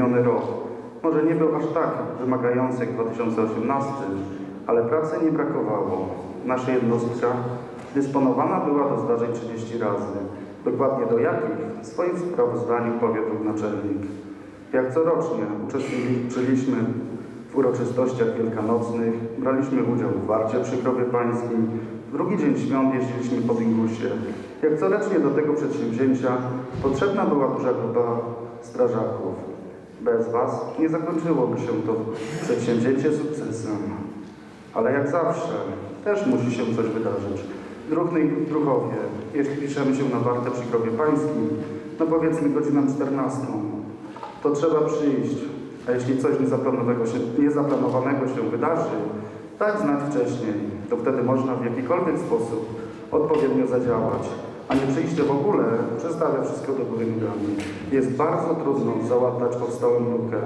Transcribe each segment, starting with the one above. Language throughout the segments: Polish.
miniony rok może nie był aż tak wymagający jak 2018, ale pracy nie brakowało. Nasza jednostka dysponowana była do zdarzeń 30 razy. Dokładnie do jakich w swoim sprawozdaniu powie tu naczelnik. Jak corocznie uczestniczyliśmy w uroczystościach wielkanocnych, braliśmy udział w warcie przy Krowie Pańskim, w drugi dzień świąt jeździliśmy po Dingusie. Jak corocznie do tego przedsięwzięcia potrzebna była duża grupa strażaków. Bez Was nie zakończyłoby się to przedsięwzięcie sukcesem. Ale jak zawsze, też musi się coś wydarzyć. Druhny i druhowie, jeśli piszemy się na wartę przy Krowie Pańskim, no powiedzmy godzinę 14, to trzeba przyjść. A jeśli coś niezaplanowanego się, niezaplanowanego się wydarzy, tak znać wcześniej, to wtedy można w jakikolwiek sposób odpowiednio zadziałać. A nie przyjście w ogóle przestawia wszystko do góry nogami. Jest bardzo trudno załatać powstałą lukę.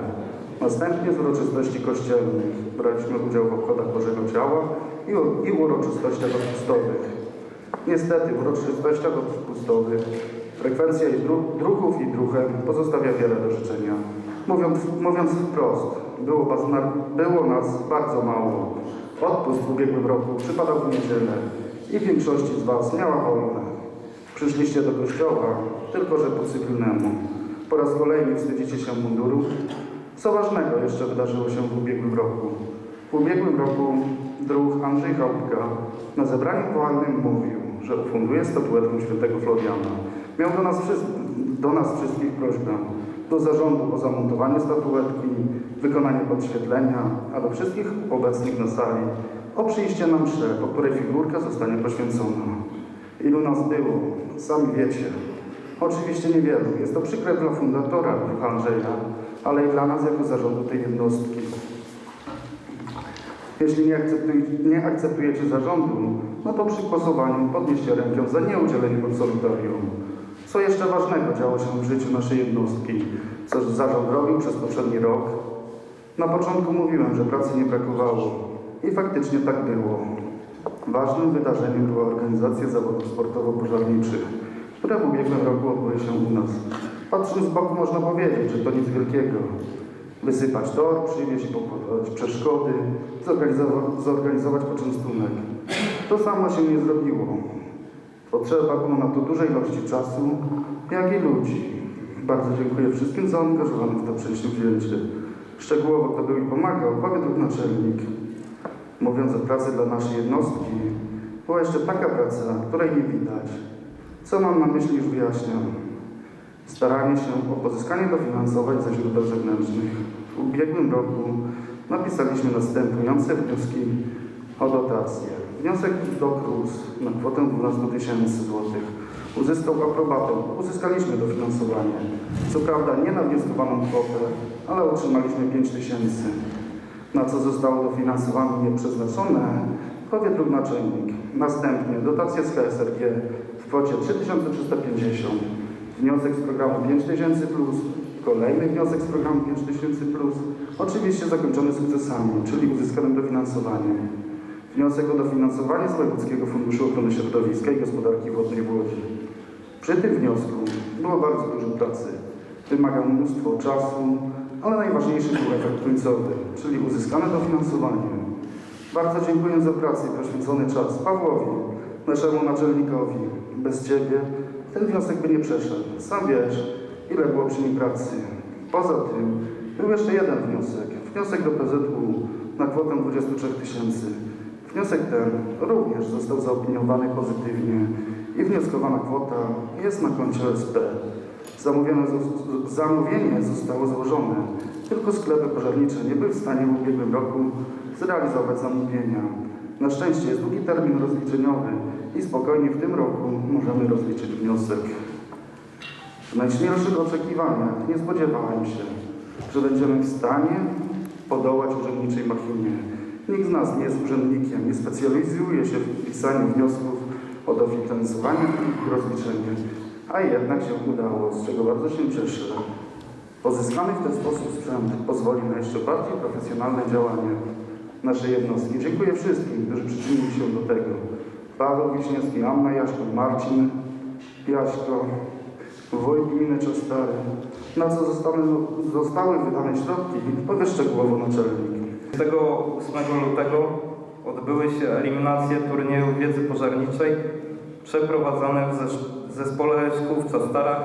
Następnie z uroczystości kościelnych braliśmy udział w obchodach Bożego Ciała i, i uroczystościach odpustowych. Niestety w uroczystościach odpustowych frekwencja i dru, druhów i druhem pozostawia wiele do życzenia. Mówiąc, mówiąc wprost, było, było nas bardzo mało. Odpust w ubiegłym roku przypadał w niedzielę i większości z Was miała wolne. Przyszliście do kościoła, tylko że po cywilnemu. Po raz kolejny wstydzicie się mundurów. Co ważnego jeszcze wydarzyło się w ubiegłym roku? W ubiegłym roku druh Andrzej Chałupka na zebraniu woalnym mówił, że ufunduje statuetkę świętego Floriana. Miał do nas, do nas wszystkich prośbę do zarządu o zamontowanie statuetki, wykonanie podświetlenia, a do wszystkich obecnych na sali o przyjście na mszę, po której figurka zostanie poświęcona. Ilu nas było? Sami wiecie. Oczywiście niewielu. Jest to przykre dla fundatora Andrzeja, ale i dla nas jako zarządu tej jednostki. Jeśli nie, akceptuj, nie akceptujecie zarządu, no to przy głosowaniu podnieście rękę za nieudzieleniem absolutorium. Co jeszcze ważnego działo się w życiu naszej jednostki? Co zarząd robił przez poprzedni rok? Na początku mówiłem, że pracy nie brakowało. I faktycznie tak było. Ważnym wydarzeniem była organizacja zawodów sportowo-pożarniczych, które w ubiegłym roku odbyły się u nas. Patrząc z boku można powiedzieć, że to nic wielkiego. Wysypać tor, przywieźć i pokładać przeszkody, zorganizować, zorganizować poczęstunek. To samo się nie zrobiło. Potrzeba było na to dużej ilości czasu, jak i ludzi. Bardzo dziękuję wszystkim zaangażowanym w to przedsięwzięcie. Szczegółowo kto był i pomagał, powie naczelnik. Mówiąc o pracy dla naszej jednostki, była jeszcze taka praca, której nie widać. Co mam na myśli już wyjaśniam. Staranie się o pozyskanie dofinansowań ze źródeł zewnętrznych. W ubiegłym roku napisaliśmy następujące wnioski o dotacje. Wniosek do KRUS na kwotę 12 tysięcy złotych uzyskał aprobatę. Uzyskaliśmy dofinansowanie. Co prawda nie na wnioskowaną kwotę, ale otrzymaliśmy 5 tysięcy. Na co zostało dofinansowanie nieprzeznaczone, powie drugi naczelnik. Następnie dotacja z KSRG w kwocie 3350. Wniosek z programu 5000 plus, kolejny wniosek z programu 5000 plus, oczywiście zakończony sukcesami, czyli uzyskanym dofinansowaniem. Wniosek o dofinansowanie z Wojewódzkiego Funduszu Ochrony Środowiska i Gospodarki Wodnej w Łodzi. Przy tym wniosku było bardzo dużo pracy. Wymagał mnóstwo czasu, ale najważniejszy był efekt końcowy, czyli uzyskane dofinansowanie. Bardzo dziękuję za pracę i poświęcony czas Pawłowi, naszemu naczelnikowi. Bez Ciebie ten wniosek by nie przeszedł. Sam wiesz, ile było przy nim pracy. Poza tym był jeszcze jeden wniosek. Wniosek do PZU na kwotę 23 tysięcy. Wniosek ten również został zaopiniowany pozytywnie i wnioskowana kwota jest na koncie SP. Zamówienie zostało złożone, tylko sklepy pożarnicze nie były w stanie w ubiegłym roku zrealizować zamówienia. Na szczęście jest długi termin rozliczeniowy i spokojnie w tym roku możemy rozliczyć wniosek. W najśmielszych oczekiwaniach nie spodziewałem się, że będziemy w stanie podołać urzędniczej machinie. Nikt z nas nie jest urzędnikiem, nie specjalizuje się w pisaniu wniosków o dofinansowanie i rozliczenie, a jednak się udało, z czego bardzo się cieszę. Pozyskany w ten sposób sprzęt pozwoli na jeszcze bardziej profesjonalne działanie naszej jednostki. Dziękuję wszystkim, którzy przyczynili się do tego. Paweł Wiśniewski, Anna Jaszko, Marcin Jaśko, wójt gminy Czastary, na co zostały, zostały wydane środki, powie szczegółowo naczelnik. 28 lutego odbyły się eliminacje turnieju wiedzy pożarniczej przeprowadzane w zespole szkół w Czastarach.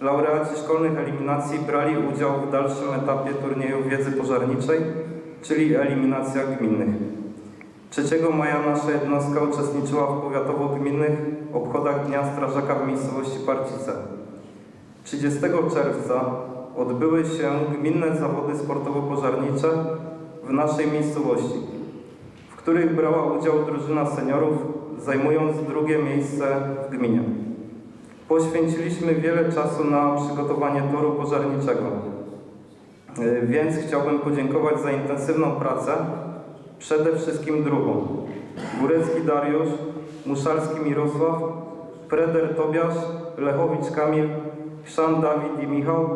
Laureaci szkolnych eliminacji brali udział w dalszym etapie turnieju wiedzy pożarniczej, czyli eliminacjach gminnych. 3 maja nasza jednostka uczestniczyła w powiatowo-gminnych obchodach Dnia Strażaka w miejscowości Parcice. 30 czerwca odbyły się gminne zawody sportowo-pożarnicze w naszej miejscowości, w których brała udział drużyna seniorów, zajmując drugie miejsce w gminie. Poświęciliśmy wiele czasu na przygotowanie toru pożarniczego, E, więc chciałbym podziękować za intensywną pracę przede wszystkim drugą. Górecki Dariusz, Muszalski Mirosław, Preder Tobiasz, Lechowicz Kamil, Chrzan Dawid i Michał,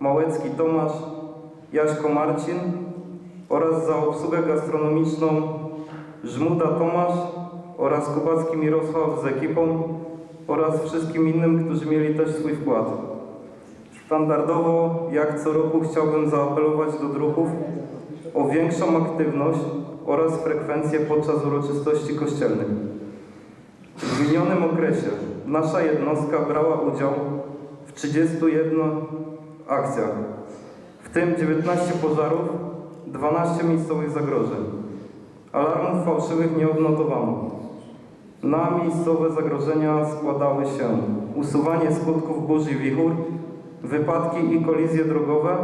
Małecki Tomasz, Jaśko Marcin oraz za obsługę gastronomiczną Żmuda Tomasz oraz Kubacki Mirosław z ekipą oraz wszystkim innym, którzy mieli też swój wkład. Standardowo, jak co roku, chciałbym zaapelować do druhów o większą aktywność oraz frekwencję podczas uroczystości kościelnych. W minionym okresie nasza jednostka brała udział w 31 akcjach, w tym 19 pożarów, 12 miejscowych zagrożeń. Alarmów fałszywych nie odnotowano. Na miejscowe zagrożenia składały się usuwanie skutków burzy wichur, wypadki i kolizje drogowe,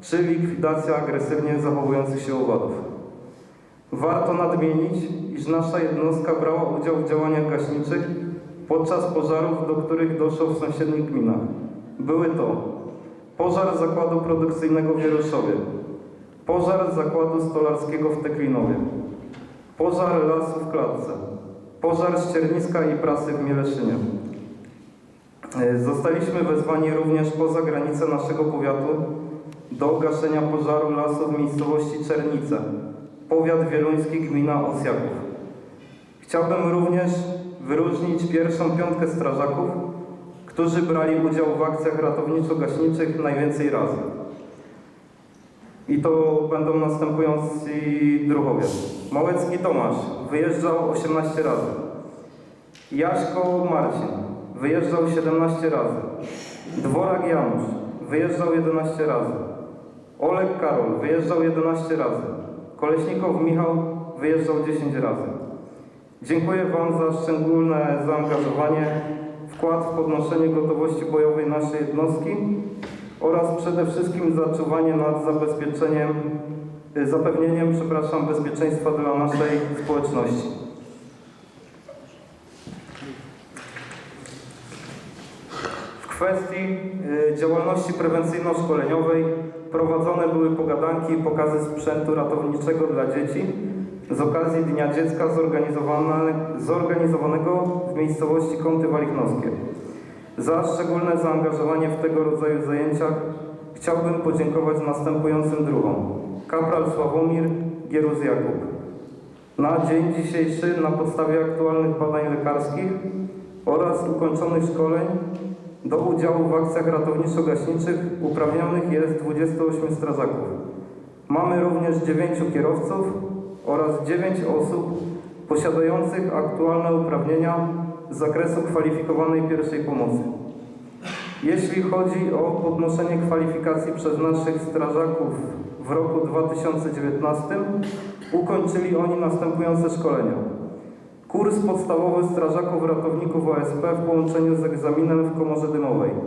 czy likwidacja agresywnie zachowujących się owadów. Warto nadmienić, iż nasza jednostka brała udział w działaniach gaśniczych podczas pożarów, do których doszło w sąsiednich gminach. Były to pożar zakładu produkcyjnego w Wieruszowie, pożar zakładu stolarskiego w Teklinowie, pożar lasu w Klatce, pożar ścierniska i prasy w Mieleszynie. E, Zostaliśmy wezwani również poza granice naszego powiatu do gaszenia pożaru lasu w miejscowości Czernice, powiat wieluński, gmina Osjaków. Chciałbym również wyróżnić pierwszą piątkę strażaków, którzy brali udział w akcjach ratowniczo-gaśniczych najwięcej razy. I to będą następujący druhowie. Małecki Tomasz wyjeżdżał 18 razy. Jaśko Marcin wyjeżdżał 17 razy. Dworak Janusz wyjeżdżał 11 razy. Olek Karol wyjeżdżał 11 razy. Koleśnikow Michał wyjeżdżał 10 razy. Dziękuję Wam za szczególne zaangażowanie, wkład w podnoszenie gotowości bojowej naszej jednostki oraz przede wszystkim za czuwanie nad zabezpieczeniem, y, zapewnieniem, przepraszam, bezpieczeństwa dla naszej społeczności. W kwestii y, działalności prewencyjno-szkoleniowej prowadzone były pogadanki i pokazy sprzętu ratowniczego dla dzieci z okazji Dnia Dziecka zorganizowane, zorganizowanego w miejscowości Kąty Walichnowskie. Za szczególne zaangażowanie w tego rodzaju zajęciach chciałbym podziękować następującym druhom. Kapral Sławomir Gieruz Jakub. Na dzień dzisiejszy na podstawie aktualnych badań lekarskich oraz ukończonych szkoleń do udziału w akcjach ratowniczo-gaśniczych uprawnionych jest 28 strażaków. Mamy również 9 kierowców oraz 9 osób posiadających aktualne uprawnienia z zakresu kwalifikowanej pierwszej pomocy. Jeśli chodzi o podnoszenie kwalifikacji przez naszych strażaków w roku 2019, ukończyli oni następujące szkolenia. Kurs podstawowy strażaków ratowników OSP w połączeniu z egzaminem w komorze dymowej.